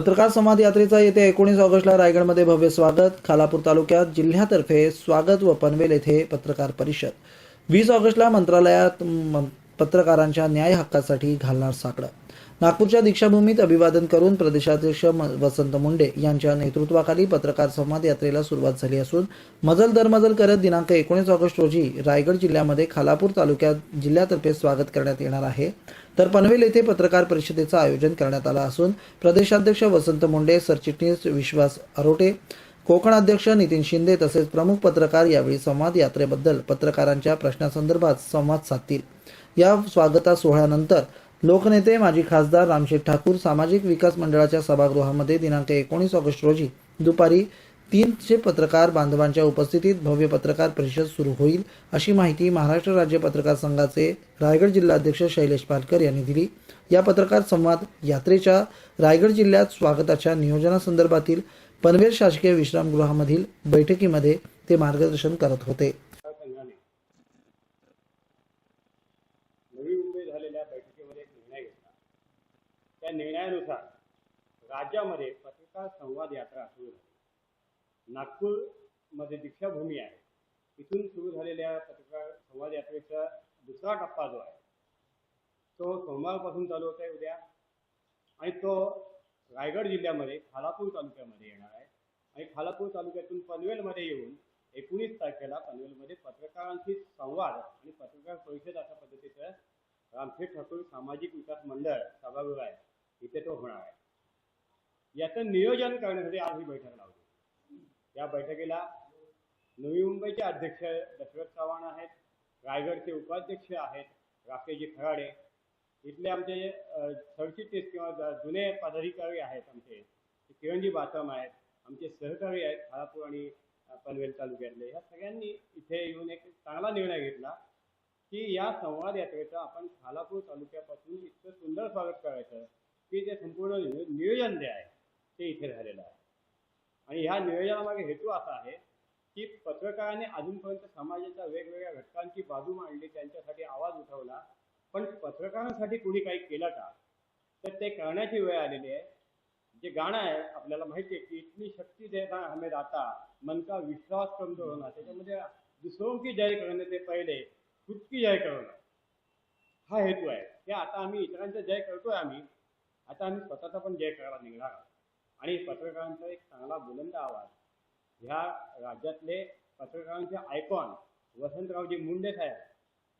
पत्रकार संवाद यात्रेचा येत्या एकोणीस ऑगस्टला रायगडमध्ये भव्य स्वागत. खालापूर तालुक्यात जिल्ह्यातर्फे स्वागत व पनवेल येथे पत्रकार परिषद. वीस ऑगस्टला मंत्रालयात पत्रकारांच्या न्याय हक्कासाठी घालणार साकडं. नागपूरच्या दीक्षाभूमीत अभिवादन करून प्रदेशाध्यक्ष म- वसंत मुंडे यांच्या नेतृत्वाखाली पत्रकार संवाद यात्रेला सुरुवात झाली असून मजल दरमजल करत दिनांक एकोणीस ऑगस्ट रोजी रायगड जिल्ह्यामध्ये खालापूर तालुक्यात जिल्ह्यातर्फे स्वागत करण्यात येणार आहे. तर पनवेल येथे पत्रकार परिषदेचं आयोजन करण्यात आलं असून प्रदेशाध्यक्ष वसंत मुंडे सरचिटणीस विश्वास अरोटे कोकण अध्यक्ष नितीन शिंदे तसेच प्रमुख पत्रकार यावेळी संवाद यात्रेबद्दल पत्रकारांच्या प्रश्नासंदर्भात संवाद साधतील. या स्वागता सोहळ्यानंतर लोकनेते माजी खासदार रामशेठ ठाकूर सामाजिक विकास मंडळाच्या सभागृहामध्ये दिनांक एकोणीस ऑगस्ट रोजी दुपारी तीनशे पत्रकार बांधवांच्या उपस्थितीत भव्य पत्रकार परिषद सुरू होईल अशी माहिती महाराष्ट्र राज्य पत्रकार संघाचे रायगड जिल्हाध्यक्ष शैलेश पालकर यांनी दिली. या पत्रकार संवाद यात्रेच्या रायगड जिल्ह्यात स्वागताच्या नियोजनासंदर्भातील पनवेल शासकीय विश्रामगृहामधील बैठकीमध्ये ते मार्गदर्शन करत होते. नवी मुंबई झालेल्या बैठकीमध्ये एक निर्णय घेतला. त्या निर्णयानुसार राज्यामध्ये पत्रकार संवाद यात्रा सुरू झाली. नागपूरमध्ये दीक्षाभूमी आहे. तिथून सुरू झालेल्या पत्रकार संवाद यात्रेचा दुसरा टप्पा जो आहे तो सोमवारपासून चालू होत आहे उद्या. आणि तो रायगड जिल्ह्यामध्ये खालापूर तालुक्यामध्ये येणार आहे. आणि खालापूर तालुक्यातून पनवेलमध्ये येऊन एकोणीस तारखेला पनवेलमध्ये पत्रकारांशी संवाद आणि पत्रकार परिषद अशा पद्धतीचं रामशेठ ठाकूर सामाजिक विकास मंडळ सभागृह आहे. इथे तो होणार आहे. याचं नियोजन करण्यासाठी आज ही बैठक लावली. या बैठकीला नवी मुंबईचे अध्यक्ष दशरथ चव्हाण आहेत रायगडचे उपाध्यक्ष आहेत राकेशजी खराडे इथले आमचे सरचिटणीस किंवा जुने पदाधिकारी आहेत आमचे. किरणजी बातम आहेत. आमचे सहकारी आहेत खालापूर आणि पनवेल तालुक्यातले. ह्या सगळ्यांनी इथे येऊन एक चांगला निर्णय घेतला की या संवाद यात्रेचं आपण खालापूर तालुक्यापासून इतकं सुंदर स्वागत करायचं की ते संपूर्ण नियोजन जे आहे ते इथे झालेलं आहे. आणि ह्या नियोजनामागे हेतू असा आहे की पत्रकारांनी अजूनपर्यंत समाजाच्या वेगवेगळ्या घटकांची बाजू मांडली त्यांच्यासाठी आवाज उठवला पण पत्रकारांसाठी कुणी काही केलं का? तर ते करण्याची वेळ आलेली आहे. जे गाणं आहे आपल्याला माहिती आहे की इतनी शक्ती देता हमें दाता मन का विश्वास कमजोर होणार त्याच्यामध्ये दुसरों की जय करणे ते पहिले खुद की जय करणं. हा हेतू आहे. की आता आम्ही इतरांचा जय करतोय आम्ही. आता आम्ही स्वतःचा पण जय करायला निघणार आहोत. आणि पत्रकारांचा एक चांगला बुलंद आवाज. ह्या राज्यातले पत्रकारांचे आयकॉन वसंतरावजी मुंडे साहेब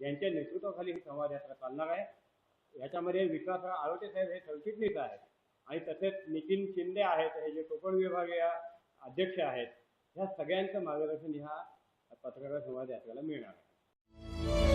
यांच्या नेतृत्वाखाली ही संवाद यात्रा चालणार आहे. याच्यामध्ये विकास आरोटे साहेब हे सरचिटणीस आहेत आणि तसेच नितीन शिंदे आहेत हे जे कोकण विभागीय अध्यक्ष आहेत ह्या सगळ्यांचं मार्गदर्शन ह्या पत्रकार संवाद यात्रेला मिळणार आहे.